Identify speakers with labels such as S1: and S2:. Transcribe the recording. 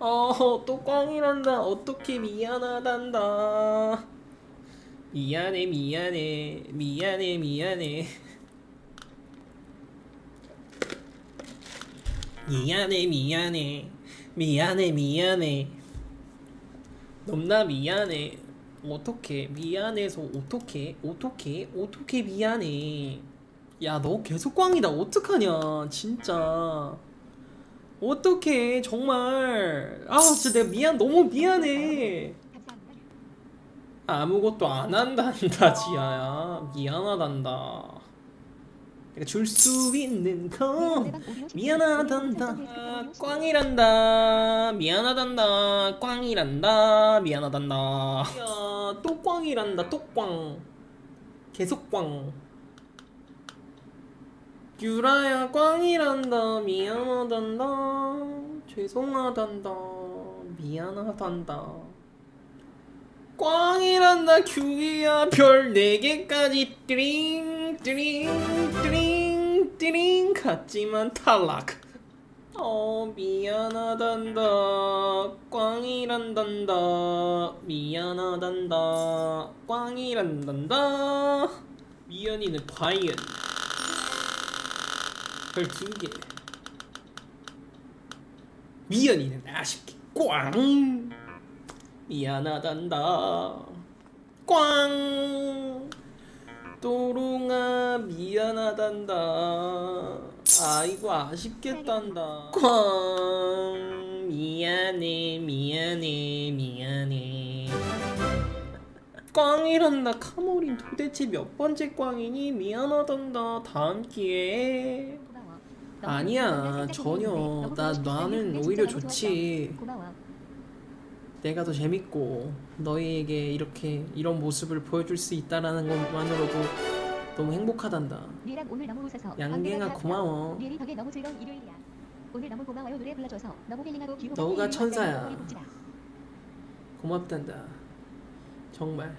S1: 어, 또 꽝이란다. 어떻게 미안하단다. 미안해, 미안해, 미안해, 미안해. 미안해, 미안해, 미안해, 미안해. 넘나 미안해. 어떻게 미안해서 어떻게 어떻게 어떻게 미안해. 야, 너 계속 꽝이다. 어떡하냐, 진짜. 어떡해, 정말. 아, 진짜 내가 미안, 너무 미안해. 아무것도 안 한단다, 지아야. 미안하단다. 내가 줄 수 있는 건 미안하단다. 아, 꽝이란다. 미안하단다. 꽝이란다. 미안하단다. 야, 또 꽝이란다. 또 꽝. 계속 꽝. 유라야 꽝이란다. 미안하단다. 죄송하단다. 미안하단다. 꽝이란다. 규이야 별 4개까지 띠링 띠링 띠링 띠링 갔지만 탈락. 어 미안하단다. 꽝이란단다. 미안하단다. 꽝이란단다. 미연이는 과연 별두 개. 미연이는 아쉽게 꽝. 미안하단다. 꽝. 또롱아 미안하단다. 아이고 아쉽겠단다. 꽝. 미안해 미안해 미안해. 꽝이란다 카모린 도대체 몇 번째 꽝이니 미안하단다 다음 기회에 아니야. 전혀. 나 나는 오히려 좋지.
S2: 고마워.
S1: 내가 더 재밌고 너희에게 이렇게 이런 모습을 보여줄 수 있다라는 것만으로도 너무 행복하단다.
S2: 리랑 오늘 너무 웃어서
S1: 양갱아 고마워.
S2: 리리 덕에 너무 즐거운 일요일이야. 오늘 너무 고마워요. 노래 불러줘서 너무 힐링하고 기분
S1: 너가 천사야. 고맙단다. 정말